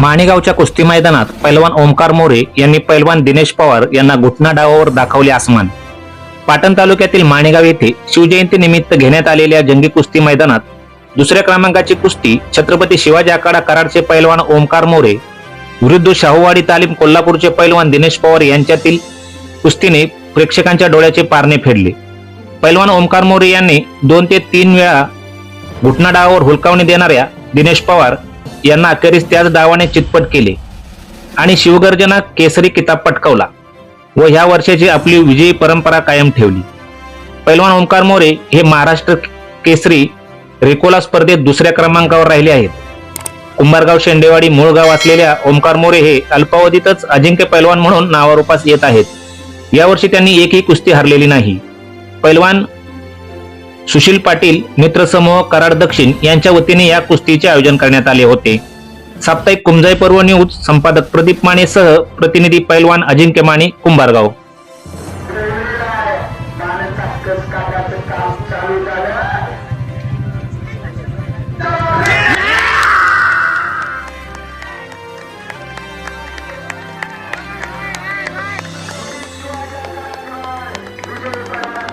माणेगावच्या कुस्ती मैदानात पैलवान ओमकार मोरे यांनी पैलवान दिनेश पवार यांना घुटना डावावर दाखवले आसमान. पाटण तालुक्यातील माणेगाव येथे शिवजयंती निमित्त घेण्यात आलेल्या जंगी कुस्ती मैदानात दुसऱ्या क्रमांकाची कुस्ती छत्रपती शिवाजी आखाडा कराडचे पैलवान ओमकार मोरे विरुद्ध शाहूवाडी तालीम कोल्हापूरचे पैलवान दिनेश पवार यांच्यातील कुस्तीने प्रेक्षकांच्या डोळ्याचे पारणे फेडले. पैलवान ओमकार मोरे यांनी दोन ते तीन वेळा घुटना डावावर हुलकावणी देणाऱ्या दिनेश पवार यांना अखेरीस त्याच डावाने चितपट केले. आणि शिवगर्जना केसरी किताब पटकावला व ह्या वर्षाची आपली विजयी परंपरा कायम ठेवली. पैलवान ओंकार मोरे हे महाराष्ट्र केसरी रेकोला स्पर्धेत दुसऱ्या क्रमांकावर राहिले आहेत. कुंभारगाव शेंडेवाडी मूळ गाव असलेल्या ओंकार मोरे हे अल्पावधीतच अजिंक्य पैलवान म्हणून नावारूपास येत आहेत. यावर्षी त्यांनी एकही कुस्ती हरलेली नाही. पैलवान सुशील पाटील मित्रसमूह कराड दक्षिण यांच्या वतीने या कुस्तीचे आयोजन करण्यात आले होते. साप्ताहिक कुंजाई पर्व न्यूज संपादक प्रदीप माने सह प्रतिनिधी पैलवान अजिंक्य माने कुंभारगाव.